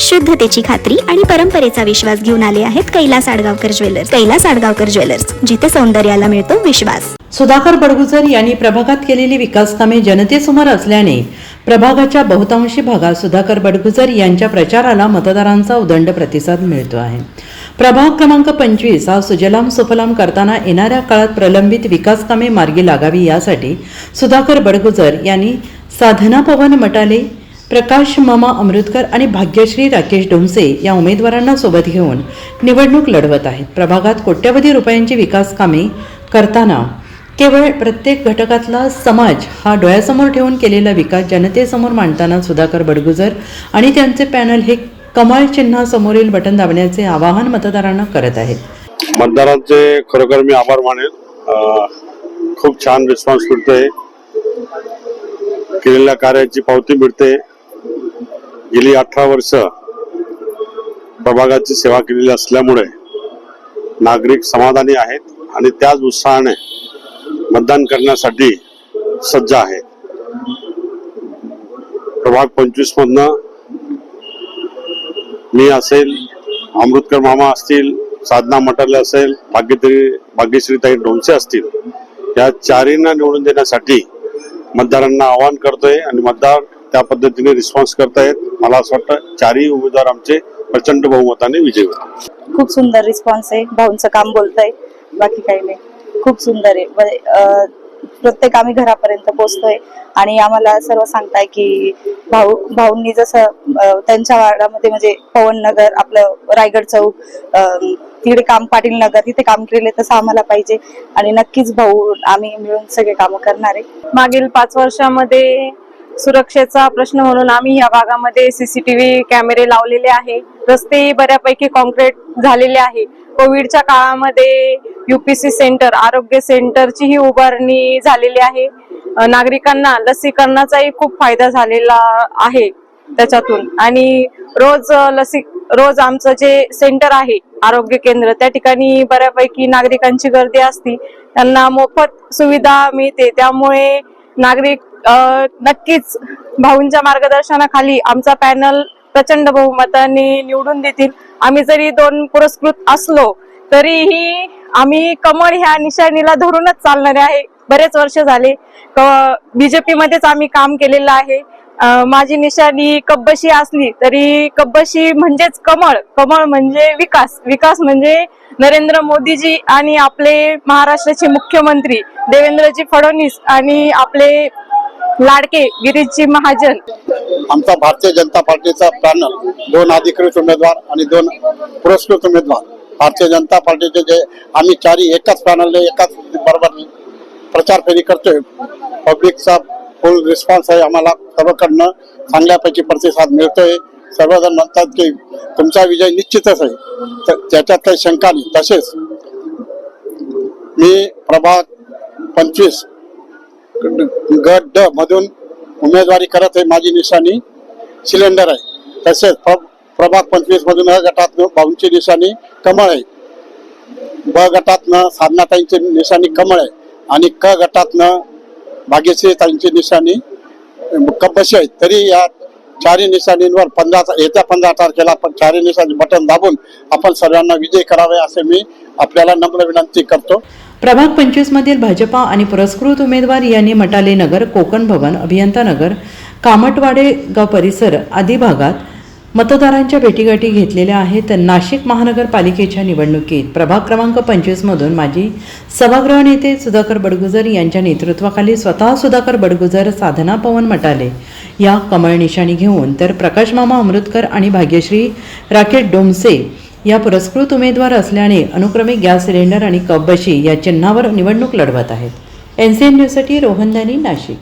शुद्धतेची खात्री आणि परंपरेचा विश्वास घेऊन आले आहेत कैलास आडगावकर ज्वेलर्स. कैलास आडगावकर ज्वेलर्स जिथे सौंदर्याला मिळतो विश्वास. सुधाकर बडगुजर यांनी प्रभागात केलेली विकास कामे जनतेसमोर असल्याने प्रभागाच्या बहुतांशी भागात सुधाकर बडगुजर यांच्या प्रचाराला मतदारांचा उदंड प्रतिसाद मिळतो आहे. प्रभाग क्रमांक पंचवीस हा सुजलाम सुफलाम करताना येणाऱ्या काळात प्रलंबित विकास कामे मार्गी लागावी यासाठी सुधाकर बडगुजर यांनी साधना पवन मटाले प्रकाश मामा अमृतकर आणि भाग्यश्री राकेश डोंसे या उमेदवारांना सोबत घेऊन निवडणूक लढवत आहेत. प्रभागात कोट्यवधी रुपयांची विकास कामे करताना केवळ प्रत्येक घटकातला समाज हा डोळ्यासमोर ठेवून केलेला विकास जनतेसमोर मांडताना सुधाकर बडगुजर आणि त्यांचे पॅनल हे कमाल चिन्हासमोरील बटन दाबण्याचे आवाहन मतदारांना करत आहेत. मतदारांचे खरोखर मी आभार मानेल. खूप छान रिस्पॉन्स मिळतोय. केलेल्या कार्याची पावती मिळते. गेली अठरा वर्ष प्रभागाची सेवा केलेली असल्यामुळे नागरिक समाधानी आहेत आणि त्याच उत्साहाने मतदान करण्यासाठी सज्ज आहेत. प्रभाग पंचवीस मधनं मी असेल अमृतकर मामा असतील साधना मटाले असेल भाग्यश्री भाग्यश्रीताई डोंसे असतील या चारींना निवडून देण्यासाठी मतदारांना आवाहन करतोय आणि मतदार त्या पद्धतीने रिस्पॉन्स करतायत. मला असं वाटतं चारही उमेदवार आमचे प्रचंड बहुमताने विजयी होतील खूप सुंदर रिस्पॉन्स आहे. भाऊंचं काम बोलतंय. बाकी काही नाही. खूप सुंदर आहे. म्हणजे, प्रत्येक आम्ही घरापर्यंत पोहोचतोय. आणि आम्हाला सर्व सांगताय की भाऊ भाऊंनी जसं त्यांच्या वार्डामध्ये म्हणजे पवन नगर आपलं रायगड चौक तिकडे काम पाटील नगर तिथे काम केले तसं आम्हाला पाहिजे. आणि नक्कीच भाऊ आम्ही मिळून सगळे कामं करणार आहे. मागील पाच वर्षामध्ये सुरक्षेचा प्रश्न म्हणून आम्ही या भागामध्ये सीसीटीव्ही कॅमेरे लावलेले आहे. रस्ते बऱ्यापैकी कॉन्क्रीट झालेले आहे. कोविडच्या काळामध्ये युपीसी सेंटर आरोग्य सेंटरची ही उभारणी झालेली आहे. नागरिकांना लसीकरणाचाही खूप फायदा झालेला आहे त्याच्यातून. आणि रोज लसी रोज आमचं जे सेंटर आहे आरोग्य केंद्र त्या ठिकाणी बऱ्यापैकी नागरिकांची गर्दी असती. त्यांना मोफत सुविधा मिळते. त्यामुळे नागरिक नक्कीच भाऊंच्या मार्गदर्शनाखाली आमचा पॅनल प्रचंड बहुमताने निवडून देतील. आम्ही जरी दोन पुरस्कृत असलो तरीही आम्ही कमळ ह्या निशाणीला धरूनच चालणारे आहे. बरेच वर्ष झाले बीजेपी मध्येच आम्ही काम केलेलं आहे. माझी निशाणी कब्बशी असली तरी कब्बशी म्हणजेच कमळ. कमळ म्हणजे विकास. विकास म्हणजे नरेंद्र मोदीजी आणि आपले महाराष्ट्राचे मुख्यमंत्री देवेंद्रजी फडणवीस आणि आपले लाडके गिरीशजी महाजन. आमचा भारतीय जनता पार्टीचा पॅनल दोन अधिकृत उमेदवार आणि दोन पुरस्कृत उमेदवार. भारतीय जनता पार्टीचे जे आम्ही चारी एकाच पॅनलने एकाच बरोबर प्रचार फेरी करतोय पब्लिकचा फुल रिस्पॉन्स आहे आम्हाला. सर्वकडनं चांगल्यापैकी प्रतिसाद मिळतोय. सर्वजण म्हणतात की तुमचा विजय निश्चितच आहे. तर त्याच्यात काही शंका नाही. तसेच मी प्रभाग पंचवीस गट ड मधून उमेदवारी करत आहे माझी निशाणी सिलेंडर आहे. तसेच प्र- प्रभाग पंचवीस मधून अ गटात भाऊंची निशाणी कमळ आहे. ब गटातनं साधनाताईंची निशाणी कमळ आहे आणि क गटातनं भाग्यश्री ताईंची निशाणी कपशी आहे तरी या चारही निशाणींवर पंधरा येत्या पंधरा तारखेला आपण चारही निशाणी बटन दाबून आपण सर्वांना विजय करावे असे मी आपल्याला नम्र विनंती करतो. प्रभाग पंचवीसमधील भाजपा आणि पुरस्कृत उमेदवार यांनी मटाले नगर कोकण भवन अभियंता नगर कामटवाडे गाव परिसर आदी भागात मतदारांच्या भेटीगाठी घेतलेल्या आहेत. नाशिक महानगरपालिकेच्या निवडणुकीत प्रभाग क्रमांक पंचवीसमधून माजी सभागृह नेते सुधाकर बडगुजर यांच्या नेतृत्वाखाली स्वतः सुधाकर बडगुजर साधना पवन मटाले या कमळ निशाणी घेऊन तर प्रकाश मामा अमृतकर आणि भाग्यश्री राकेश डोमसे या पुरस्कृत उमेदवार असल्याने अनुक्रमे गॅस सिलेंडर आणि कप बशी या चिन्हावर निवडणूक लढवत आहेत. एन सी एन न्यूजसाठी रोहन दानी नाशिक.